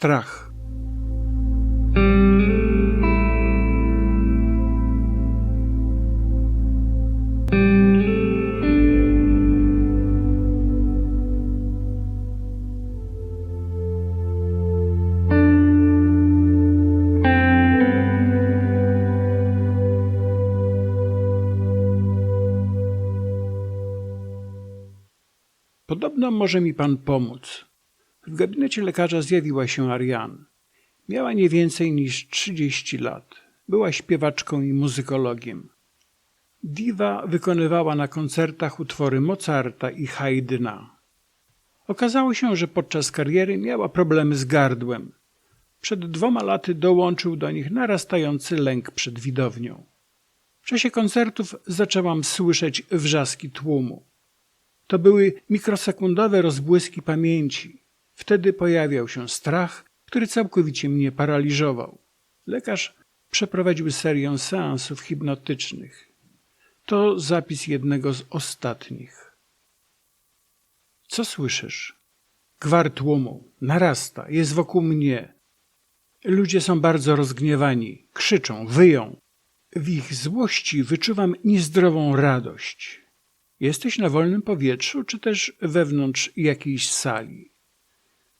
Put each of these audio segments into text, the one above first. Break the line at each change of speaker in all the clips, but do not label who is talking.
Strach. Podobno może mi pan pomóc. W gabinecie lekarza zjawiła się Ariane. Miała nie więcej niż 30 lat. Była śpiewaczką i muzykologiem. Diva wykonywała na koncertach utwory Mozarta i Haydna. Okazało się, że podczas kariery miała problemy z gardłem. Przed dwoma laty dołączył do nich narastający lęk przed widownią. W czasie koncertów zaczęłam słyszeć wrzaski tłumu. To były mikrosekundowe rozbłyski pamięci. Wtedy pojawiał się strach, który całkowicie mnie paraliżował. Lekarz przeprowadził serię seansów hipnotycznych. To zapis jednego z ostatnich. Co słyszysz? Gwar tłumu narasta, jest wokół mnie. Ludzie są bardzo rozgniewani, krzyczą, wyją. W ich złości wyczuwam niezdrową radość. Jesteś na wolnym powietrzu, czy też wewnątrz jakiejś sali?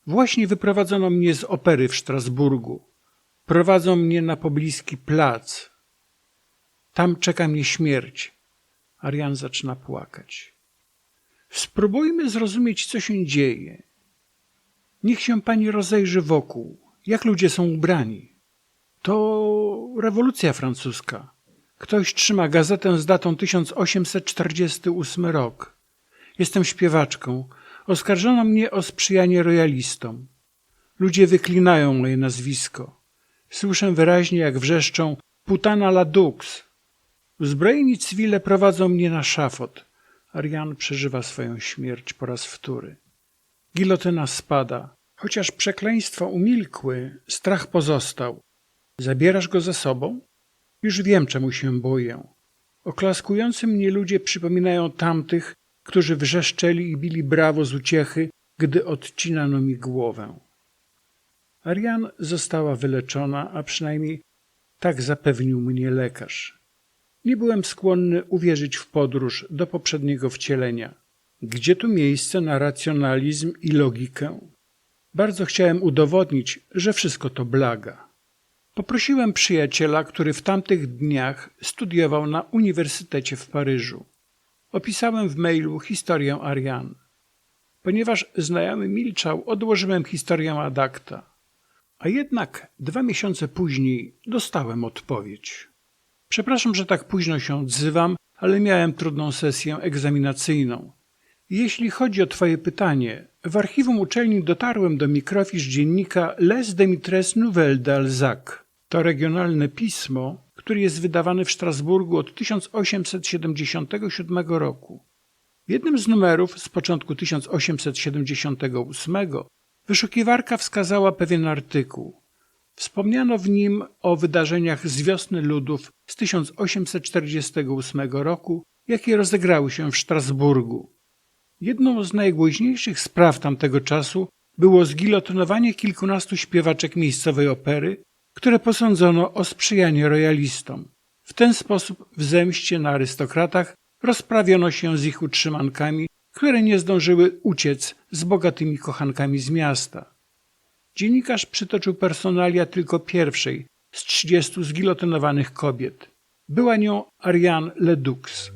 Właśnie wyprowadzono mnie z opery w Strasburgu. Prowadzą mnie na pobliski plac. Tam czeka mnie śmierć. Arian zaczyna płakać. Spróbujmy zrozumieć, co się dzieje. Niech się pani rozejrzy wokół. Jak ludzie są ubrani? To rewolucja francuska. Ktoś trzyma gazetę z datą 1848 rok. Jestem śpiewaczką. Oskarżono mnie o sprzyjanie rojalistom. Ludzie wyklinają moje nazwisko. Słyszę wyraźnie, jak wrzeszczą Putana la Dux. Uzbrojeni cywile prowadzą mnie na szafot. Arian przeżywa swoją śmierć po raz wtóry. Gilotyna spada. Chociaż przekleństwa umilkły, strach pozostał. Zabierasz go ze sobą? Już wiem, czemu się boję. Oklaskujący mnie ludzie przypominają tamtych, którzy wrzeszczeli i bili brawo z uciechy, gdy odcinano mi głowę. Arian została wyleczona, a przynajmniej tak zapewnił mnie lekarz. Nie byłem skłonny uwierzyć w podróż do poprzedniego wcielenia. Gdzie tu miejsce na racjonalizm i logikę? Bardzo chciałem udowodnić, że wszystko to blaga. Poprosiłem przyjaciela, który w tamtych dniach studiował na Uniwersytecie w Paryżu. Opisałem w mailu historię Ariane. Ponieważ znajomy milczał, odłożyłem historię ad acta. A jednak dwa miesiące później dostałem odpowiedź. Przepraszam, że tak późno się odzywam, ale miałem trudną sesję egzaminacyjną. Jeśli chodzi o Twoje pytanie, w archiwum uczelni dotarłem do mikrofisz dziennika Les Demitres Nouvelles d'Alsace. To regionalne pismo, które jest wydawane w Strasburgu od 1877 roku. W jednym z numerów z początku 1878 wyszukiwarka wskazała pewien artykuł. Wspomniano w nim o wydarzeniach z wiosny ludów z 1848 roku, jakie rozegrały się w Strasburgu. Jedną z najgłośniejszych spraw tamtego czasu było zgilotynowanie kilkunastu śpiewaczek miejscowej opery, które posądzono o sprzyjanie rojalistom. W ten sposób w zemście na arystokratach rozprawiono się z ich utrzymankami, które nie zdążyły uciec z bogatymi kochankami z miasta. Dziennikarz przytoczył personalia tylko pierwszej z trzydziestu zgilotynowanych kobiet. Była nią Ariane Ledux.